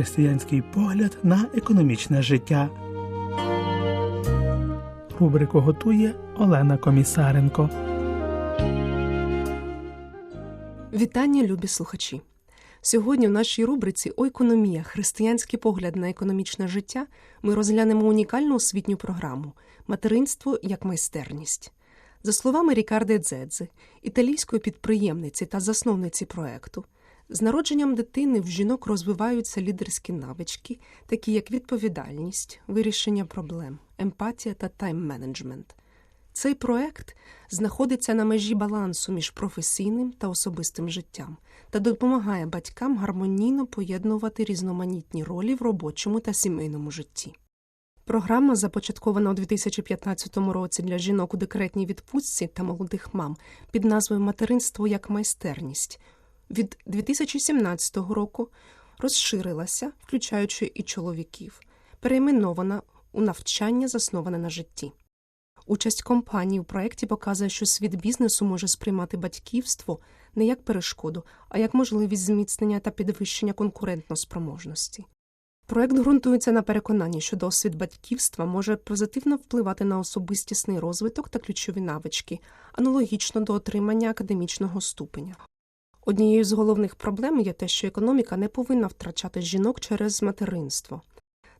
християнський погляд на економічне життя. Рубрику готує Олена Комісаренко. Вітання, любі слухачі! Сьогодні в нашій рубриці «Оекономія. Християнський погляд на економічне життя ми розглянемо унікальну освітню програму Материнство як майстерність. За словами Рікарди Дзедзи, італійської підприємниці та засновниці проекту, з народженням дитини в жінок розвиваються лідерські навички, такі як відповідальність, вирішення проблем, емпатія та тайм-менеджмент. Цей проект знаходиться на межі балансу між професійним та особистим життям та допомагає батькам гармонійно поєднувати різноманітні ролі в робочому та сімейному житті. Програма, започаткована у 2015 році для жінок у декретній відпустці та молодих мам під назвою Материнство як майстерність, від 2017 року розширилася, включаючи і чоловіків, перейменована у навчання, засноване на житті. Участь компанії у проєкті показує, що світ бізнесу може сприймати батьківство не як перешкоду, а як можливість зміцнення та підвищення конкурентноспроможності. Проект ґрунтується на переконанні, що досвід батьківства може позитивно впливати на особистісний розвиток та ключові навички, аналогічно до отримання академічного ступеня. Однією з головних проблем є те, що економіка не повинна втрачати жінок через материнство.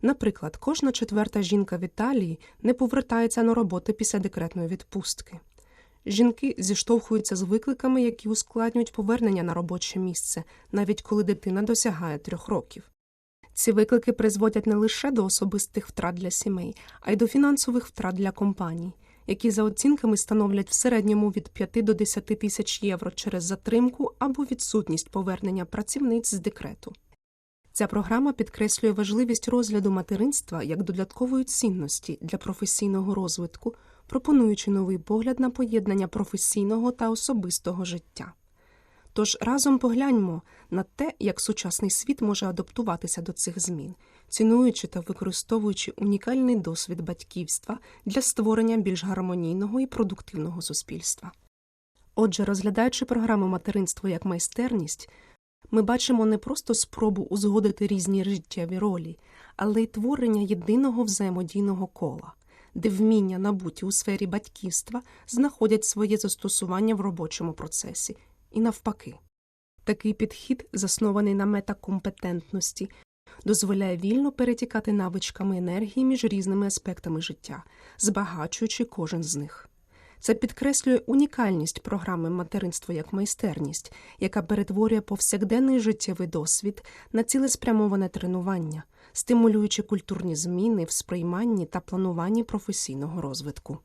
Наприклад, кожна четверта жінка в Італії не повертається на роботу після декретної відпустки. Жінки зіштовхуються з викликами, які ускладнюють повернення на робоче місце, навіть коли дитина досягає трьох років. Ці виклики призводять не лише до особистих втрат для сімей, а й до фінансових втрат для компаній, які за оцінками становлять в середньому від 5 до 10 тисяч євро через затримку або відсутність повернення працівниць з декрету. Ця програма підкреслює важливість розгляду материнства як додаткової цінності для професійного розвитку, пропонуючи новий погляд на поєднання професійного та особистого життя. Тож разом погляньмо на те, як сучасний світ може адаптуватися до цих змін, цінуючи та використовуючи унікальний досвід батьківства для створення більш гармонійного і продуктивного суспільства. Отже, розглядаючи програму материнство як майстерність, ми бачимо не просто спробу узгодити різні життєві ролі, але й творення єдиного взаємодійного кола, де вміння, набуті у сфері батьківства, знаходять своє застосування в робочому процесі, і навпаки. Такий підхід, заснований на метакомпетентності, дозволяє вільно перетікати навичками енергії між різними аспектами життя, збагачуючи кожен з них. Це підкреслює унікальність програми материнство як майстерність, яка перетворює повсякденний життєвий досвід на цілеспрямоване тренування, стимулюючи культурні зміни в сприйманні та плануванні професійного розвитку.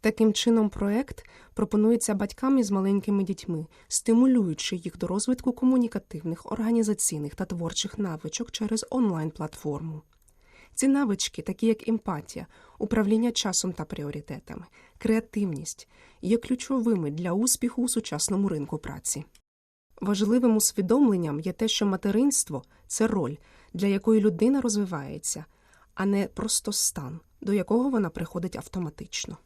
Таким чином, проект пропонується батькам із маленькими дітьми, стимулюючи їх до розвитку комунікативних, організаційних та творчих навичок через онлайн-платформу. Ці навички, такі як емпатія, управління часом та пріоритетами, креативність, є ключовими для успіху у сучасному ринку праці. Важливим усвідомленням є те, що материнство це роль, для якої людина розвивається, а не просто стан, до якого вона приходить автоматично.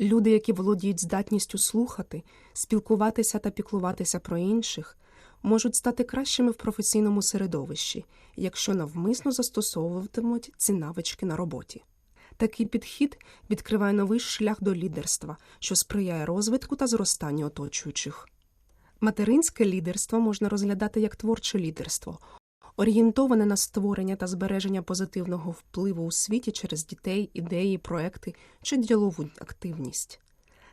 Люди, які володіють здатністю слухати, спілкуватися та піклуватися про інших, можуть стати кращими в професійному середовищі, якщо навмисно застосовуватимуть ці навички на роботі. Такий підхід відкриває новий шлях до лідерства, що сприяє розвитку та зростанню оточуючих. Материнське лідерство можна розглядати як творче лідерство, орієнтоване на створення та збереження позитивного впливу у світі через дітей, ідеї, проекти чи ділову активність.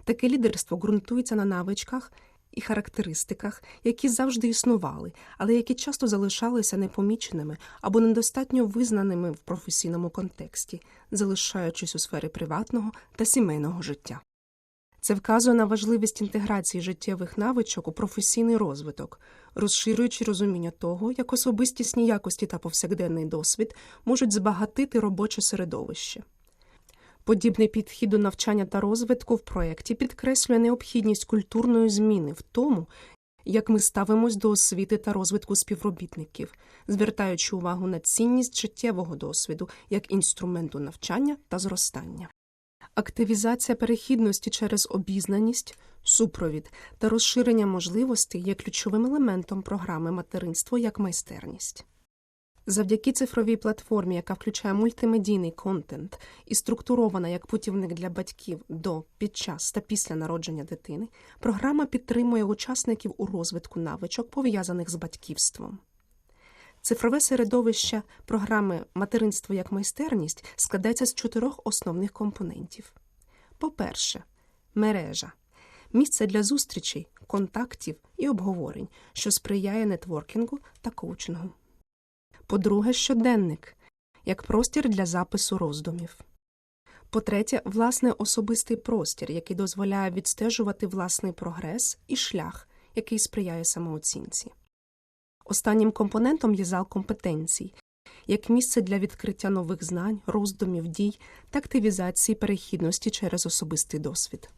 Таке лідерство ґрунтується на навичках і характеристиках, які завжди існували, але які часто залишалися непоміченими або недостатньо визнаними в професійному контексті, залишаючись у сфері приватного та сімейного життя. Це вказує на важливість інтеграції життєвих навичок у професійний розвиток, розширюючи розуміння того, як особистісні якості та повсякденний досвід можуть збагатити робоче середовище. Подібний підхід до навчання та розвитку в проєкті підкреслює необхідність культурної зміни в тому, як ми ставимось до освіти та розвитку співробітників, звертаючи увагу на цінність життєвого досвіду як інструменту навчання та зростання. Активізація перехідності через обізнаність, супровід та розширення можливостей є ключовим елементом програми материнство як майстерність. Завдяки цифровій платформі, яка включає мультимедійний контент і структурована як путівник для батьків до, під час та після народження дитини, програма підтримує учасників у розвитку навичок, пов'язаних з батьківством. Цифрове середовище програми Материнство як майстерність складається з чотирьох основних компонентів. По-перше, мережа місце для зустрічей, контактів і обговорень, що сприяє нетворкінгу та коучингу. По-друге, щоденник як простір для запису роздумів. По-третє, власне особистий простір, який дозволяє відстежувати власний прогрес і шлях, який сприяє самооцінці. Останнім компонентом є зал компетенцій, як місце для відкриття нових знань, роздумів, дій та активізації перехідності через особистий досвід.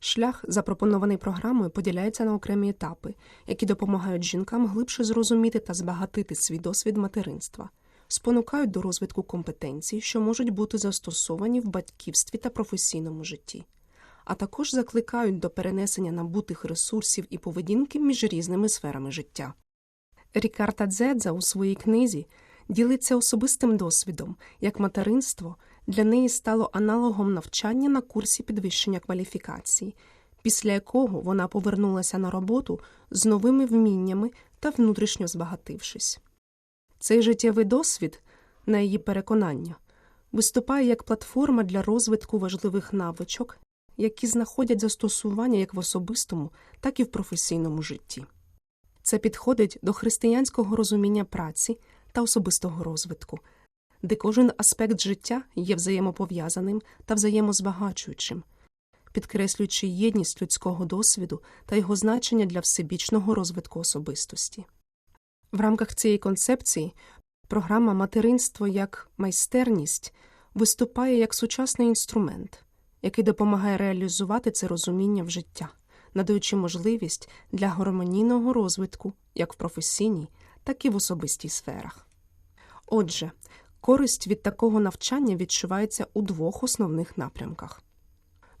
Шлях, запропонований програмою, поділяється на окремі етапи, які допомагають жінкам глибше зрозуміти та збагатити свій досвід материнства, спонукають до розвитку компетенцій, що можуть бути застосовані в батьківстві та професійному житті, а також закликають до перенесення набутих ресурсів і поведінки між різними сферами життя. Рікарта Дзедза у своїй книзі ділиться особистим досвідом, як материнство для неї стало аналогом навчання на курсі підвищення кваліфікації, після якого вона повернулася на роботу з новими вміннями та внутрішньо збагатившись. Цей життєвий досвід, на її переконання, виступає як платформа для розвитку важливих навичок, які знаходять застосування як в особистому, так і в професійному житті. Це підходить до християнського розуміння праці та особистого розвитку, де кожен аспект життя є взаємопов'язаним та взаємозбагачуючим, підкреслюючи єдність людського досвіду та його значення для всебічного розвитку особистості. В рамках цієї концепції програма Материнство як майстерність виступає як сучасний інструмент, який допомагає реалізувати це розуміння в життя, надаючи можливість для гармонійного розвитку як в професійній, так і в особистій сферах. Отже, користь від такого навчання відчувається у двох основних напрямках.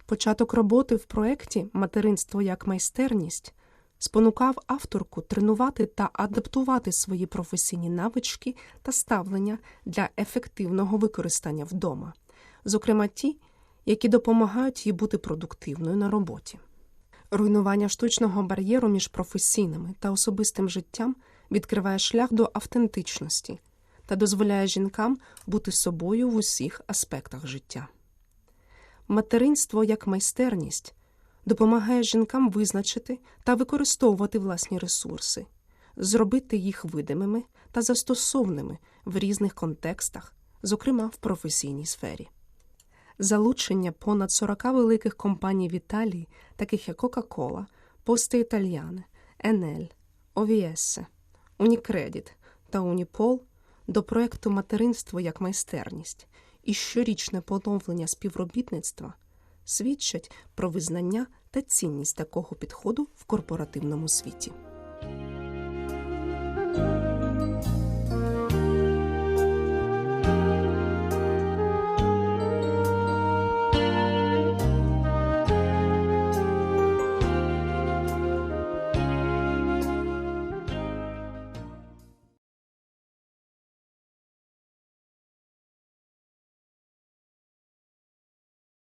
Початок роботи в проєкті Материнство як майстерність спонукав авторку тренувати та адаптувати свої професійні навички та ставлення для ефективного використання вдома, зокрема ті, які допомагають їй бути продуктивною на роботі. Руйнування штучного бар'єру між професійним та особистим життям відкриває шлях до автентичності та дозволяє жінкам бути собою в усіх аспектах життя. Материнство як майстерність допомагає жінкам визначити та використовувати власні ресурси, зробити їх видимими та застосовними в різних контекстах, зокрема в професійній сфері. Залучення понад 40 великих компаній в Італії, таких як Coca-Cola, Poste Italiane, Enel, OVS, Unicredit та Unipol до проекту Материнство як майстерність і щорічне поновлення співробітництва свідчать про визнання та цінність такого підходу в корпоративному світі.